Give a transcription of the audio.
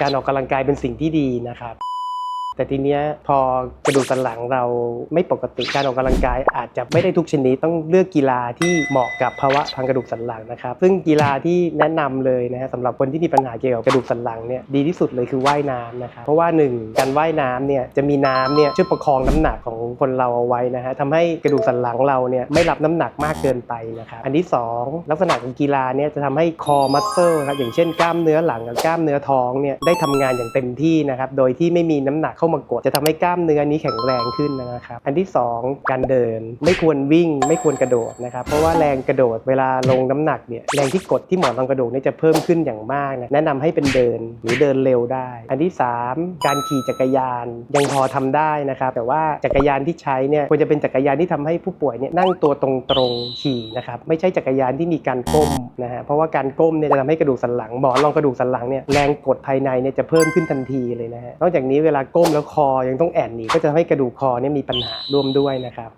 การออกกำลังกายเป็นสิ่งที่ดีนะครับ แต่ทีเนี้ยพอกระดูกสันหลังเราไม่ปกติการออกกำลังกาย อาจจะไม่ได้ทุกชนิดต้องเลือกกีฬาที่เหมาะกับภาวะพังกระดูกสันหลังนะครับ ซึ่งกีฬาที่แนะนำเลยนะฮะสำหรับคนที่มีปัญหาเกี่ยวกับกระดูกสันหลังเนี่ยดีที่สุดเลยคือว่ายน้ำนะครับเพราะว่าหนึ่งการว่ายน้ำเนี่ยจะมีน้ำเนี่ยช่วยประคองน้ำหนักของคนเราเอาไว้นะฮะทำให้กระดูกสันหลังเราเนี่ยไม่รับน้ำหนักมากเกินไปนะครับอันที่สองลักษณะของกีฬาเนี่ยจะทำให้คอมัสเซลครับอย่างเช่นกล้ามเนื้อหลังกับกล้ามเนื้อท้องเนี่ยได้ทำงานอย่างเต็มที่นะครับโดยที่ไม่มีน้ำหนักเข้ามากด จะทำให้กล้ามเนื้อนี้แข็งแรงขึ้นนะครับ อันที่ 2 การเดินไม่ควรวิ่งไม่ควรกระโดดนะครับ เพราะว่าแรงกระโดดเวลาลงน้ำหนักเนี่ยแรงที่กดที่หมอนรองกระดูกนี่จะเพิ่มขึ้นอย่างมากนะแนะนำให้เป็นเดินหรือเดินเร็วได้ อันที่ 3 การขี่จักรยานยังพอทำได้นะครับแต่ว่าจักรยานที่ใช้เนี่ยควรจะเป็นจักรยานที่ทำให้ผู้ป่วยเนี่ยนั่งตัวตรงๆขี่นะครับไม่ใช่จักรยานที่มีการก้มนะฮะเพราะว่าการก้มเนี่ยจะทำให้กระดูกสันหลังหมอนรองกระดูกสันหลังเนี่ยแรงกดภายในเนี่ยจะเพิ่มขึ้นทันทีเลยนะฮะนอกจากนี้เวลาก้มแล้วคอยังต้องแอนหนีก็จะทำให้กระดูกคอเนี่ยมีปัญหาร่วมด้วยนะครับ